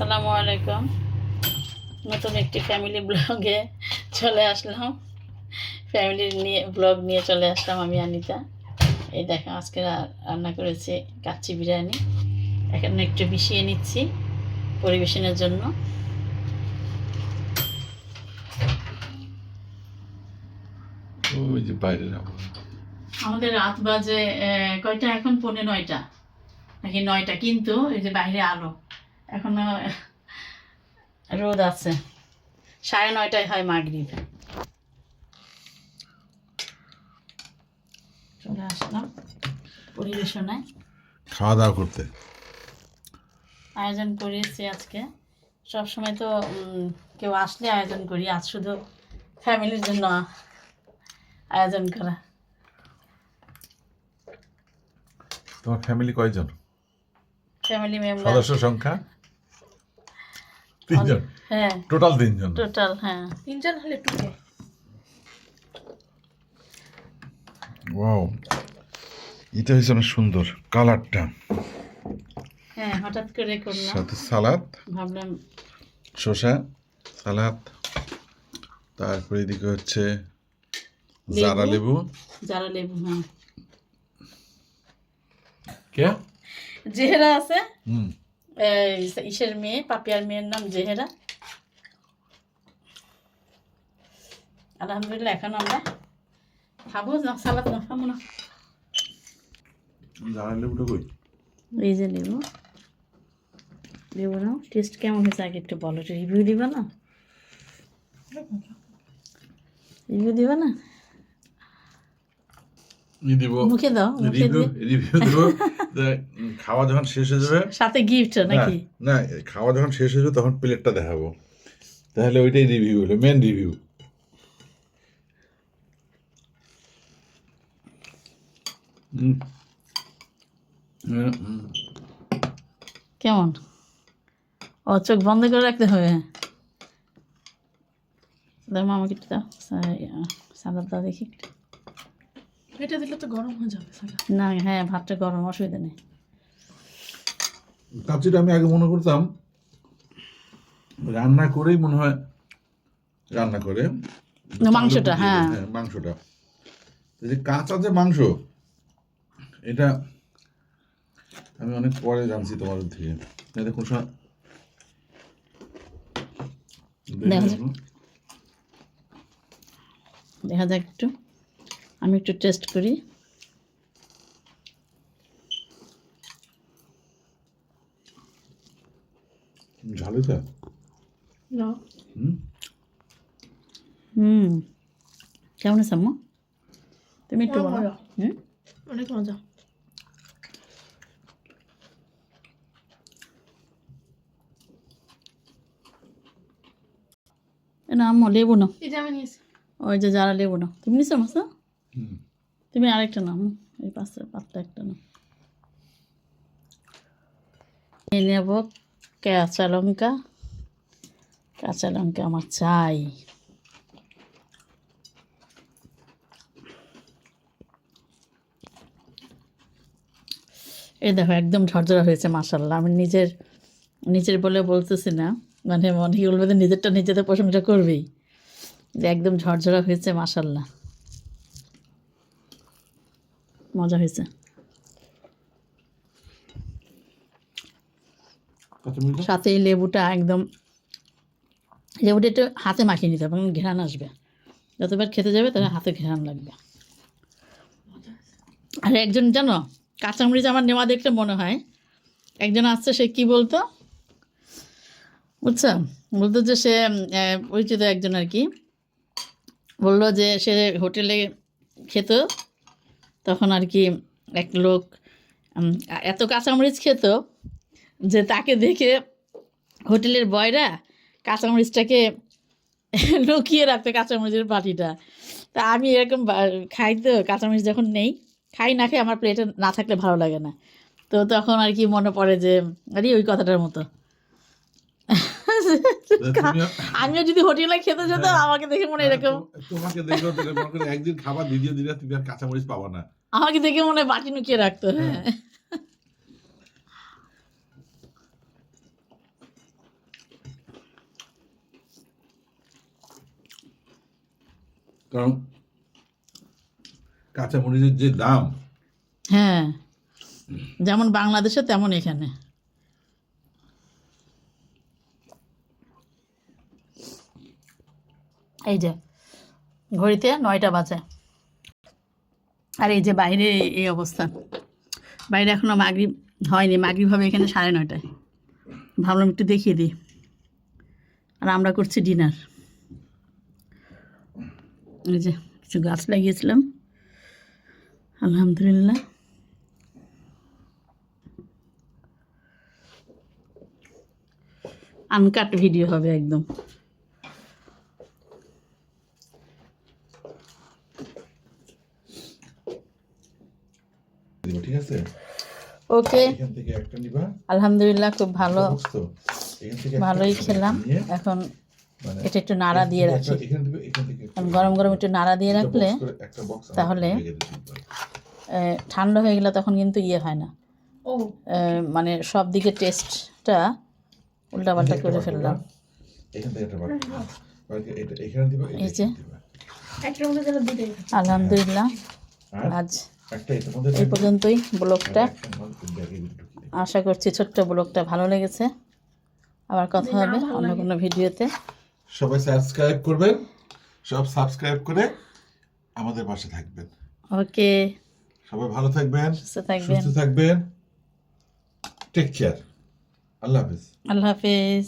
আসসালামু আলাইকুম। নতুন একটি ফ্যামিলি ব্লগে চলে আসলাম। ফ্যামিলি নিয়ে ব্লগ নিয়ে চলে আসলাম আমি আনিতা। এই দেখো আজকে রান্না করেছি কাচ্চি বিরিয়ানি। এখন একটু মিশিয়ে নিচ্ছি পরিবেশনের জন্য। আমাদের রাত বাজে কয়টা? এখন পৌনে নয়টা। নাকি নয়টা কিন্তু এই যে বাইরে আলো। এখনও রোদ আছে। সাড়ে নয়টায় হয় মাগরিব। চলে আসলাম পরিবেশনায়। খাওয়া দাওয়া করতে। আয়োজন করেছি আজকে। সব সময় তো কেউ আসলে আয়োজন করি। আজ শুধু ফ্যামিলির জন্য আয়োজন করা। তোমার ফ্যামিলি কয়জন? ফ্যামিলি মেম্বার সদস্য সংখ্যা? তিনজন? হ্যাঁ। টোটাল তিনজন। টোটাল হ্যাঁ। তিনজন হলে টুকে ওয়াও এটা হয়েছে অনেক সুন্দর কালারটা। হ্যাঁ হঠাৎ করে করলাম। সাথে সালাদ। ভাবলাম শসা সালাদ। তারপরে এদিকে হচ্ছে জারা লেবু। যারা লেবু হ্যাঁ। কে? জেহেরা আছে? হুম। ইসের মেয়ে পাপিয়ার মেয়ের নাম জেহেরা আলহামদুলিল্লাহ এখন আমরা খাব না সালাদ না খাব না জারা লেবুটা কই এই যে লেবু লেবু নাও টেস্ট কেমন হয়েছে আগে একটু বলো রিভিউ দিবা না রিভিউ দিবা না ই দিব মুখে দাও রিভিউ দেব। খাওয়া যখন শেষ হয়ে যাবে সাথে গিফট নাকি? না, খাওয়া যখন শেষ হয়ে যাবে তখন প্লেটটা দেখাবো। তাহলে ওইটাই রিভিউ হলো মেন রিভিউ কেমন? ও চোখ বন্ধ করে রাখতে হবে? দাও মা আমাকে একটু দাও। সালাদ দাও দেখি একটু। এটা দিলে তো গরম হয়ে যাবে না হ্যাঁ ভাতটা গরম অসুবিধা নেই। আমি আগে মনে করতাম রান্না করেই মনে হয় রান্না করে। মাংসটা, হ্যাঁ। মাংসটা। যে কাঁচা যে মাংস এটা আমি অনেক পরে জানছি তোমার থেকে। এটা কোন সময় দেখা যাক। দেখা যাক একটু। আমি একটু টেস্ট করি। ঝালুটা না। হুম? হুম। কেমন আছে আম্মু? তুমি একটু বলো। হুম? অনেক মজা। এ না আম্মু লেবু না ওই যে যারা লেবু না তুমি নিছো মাসা? তুমি আরেকটা আম্মু। এই পাশে পাতলা একটা নাও। নিয়ে নেব কাঁচা লঙ্কা। কাঁচা লঙ্কা আমার চাই। এই দেখো, একদম ঝরঝরা হয়েছে মাসাল্লাহ আমি নিজের নিজের বলে বলতেছি না। মানে অনেকে বলবে যে নিজেরটা নিজেদের প্রশংসা করবেই। যে একদম ঝরঝরা হয়েছে মাসাল্লাহ মজা হয়েছে। সাথে এই লেবুটা একদম লেবুটা একটু হাতে মাখিয়ে নিতে হবে ঘেরান আসবে। যতবার খেতে যাবে তাহলে হাতে ঘেরান লাগবে। আর একজন জানো কাঁচামরিচ আমার নেওয়া দেখলে মনে হয় একজন আসছে সে কি বলতো? বুঝছ? বলতো যে সে পরিচিত একজন আর কি। বলল যে সে হোটেলে খেত তখন আর কি এক লোক এত কাঁচামরিচ খেত যে তাকে দেখে হোটেলের বয়রা কাঁচামরিচটাকে লুকিয়ে রাখতো কাঁচামরিচের বাটিটা। তা আমি এরকম খাই তো, কাঁচামরিচ যখন নেই, খাই না খাই আমার প্লেটে না থাকলে ভালো লাগে না। তো তখন আর কি মনে পড়ে যে, আরে ওই কথাটার মতো। আমিও যদি হোটেলে খেতে যেত হ্যাঁ। আমাকে দেখে মনে হ্যাঁ, এরকম। তোমাকে দেখে মনে একদিন খাবার দিদিয়ে দিলে তুমি আর পাবো না। আমাকে দেখে মনে বাটি নুকিয়ে রাখতো হ্যাঁ।, হ্যাঁ। কারণ কাঁচামরিচের যে দাম হ্যাঁ। যেমন বাংলাদেশে তেমন এখানে। এই যে, ঘড়িতে নয়টা বাজে। আর এই যে বাইরে এই- অবস্থা। বাইরে এখনও মাগরিব হয়নি মাগরিব হবে এখানে সাড়ে নয়টায়। ভাবলাম একটু দেখিয়ে দিই। আর আমরা করছি ডিনার। এই যে কিছু গাছ লাগিয়েছিলাম। আলহামদুলিল্লাহ। আনকাট ভিডিও হবে একদম দিব, ঠিক আছে ওকে। আলহামদুলিল্লাহ খুব ভালো। ভালোই খেলাম। এখন মানে এটা একটু নাড়া দিয়ে রাখি। গরম গরম একটু নাড়া দিয়ে রাখলে তাহলে ঠান্ডা হয়ে গেলে তখন কিন্তু ইয়ে হয় না। মানে সব দিকে টেস্টটা উল্টাপাল্টা করে ফেললাম। এই যে। আলহামদুলিল্লাহ। আজ এটার মধ্যে এই পর্যন্তই ব্লগটা। আশা করছি ছোট্ট ব্লগটা ভালো লেগেছে। আবার কথা হবে অন্য কোনো ভিডিওতে। সবাই সাবস্ক্রাইব করবেন। সব সাবস্ক্রাইব করে আমাদের পাশে থাকবেন। ওকে। সবাই ভালো থাকবেন সুস্থ থাকবেন। সুস্থ থাকবেন। টেক কেয়ার আল্লাহ হাফিজ। আল্লাহ হাফেজ।